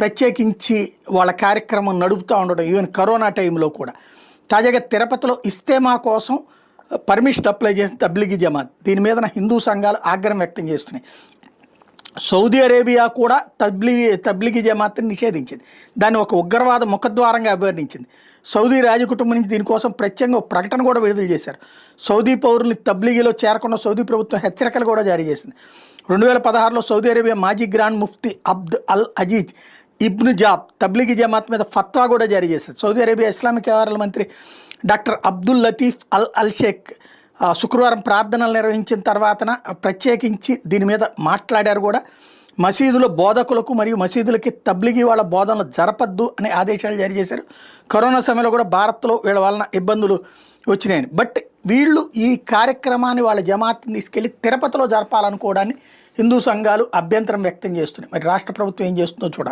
ప్రత్యేకించి వాళ్ళ కార్యక్రమం నడుపుతూ ఉండడం ఈవెన్ కరోనా టైంలో కూడా. తాజాగా తిరుపతిలో ఇస్తేమా కోసం పర్మిషన్ అప్లై చేసిన తబ్లిగి జమాత్. దీని మీద హిందూ సంఘాలు ఆగ్రహం వ్యక్తం చేస్తున్నాయి. సౌదీ అరేబియా కూడా తబ్లిగి తబ్లిగి జమాత్ని నిషేధించింది. దాన్ని ఒక ఉగ్రవాద ముఖద్వారంగా అభివర్ణించింది. సౌదీ రాజకుటుంబం నుంచి దీనికోసం ప్రత్యేకంగా ప్రకటన కూడా విడుదల చేశారు. సౌదీ పౌరుల్ని తబ్లిగిలో చేరకుండా సౌదీ ప్రభుత్వం హెచ్చరికలు కూడా జారీ చేసింది. రెండు వేల పదహారులో సౌదీ అరేబియా మాజీ గ్రాండ్ ముఫ్తీ అబ్ద్ అల్ అజీజ్ ఇబ్ను జాబ్ తబ్లిగి జమాత్ మీద ఫత్వా కూడా జారీ చేశారు. సౌదీ అరేబియా ఇస్లామిక్ వ్యవహారాల మంత్రి doctor Abdul Latif al al Sheikh శుక్రవారం ప్రార్థనలు నిర్వహించిన తర్వాతన ప్రత్యేకించి దీని మీద మాట్లాడారు కూడా. మసీదులో బోధకులకు మరియు మసీదులకి తబ్లిగి వాళ్ళ బోధనలు జరపద్దు అనే ఆదేశాలు జారీ చేశారు. కరోనా సమయంలో కూడా భారత్లో వీళ్ళ వలన ఇబ్బందులు వచ్చినాయని. బట్ వీళ్ళు ఈ కార్యక్రమాన్ని వాళ్ళ జమాత్ని తీసుకెళ్ళి తిరుపతిలో జరపాలనుకోవడాన్ని హిందూ సంఘాలు అభ్యంతరం వ్యక్తం చేస్తున్నాయి. మరి రాష్ట్ర ప్రభుత్వం ఏం చేస్తుందో చూడాలి.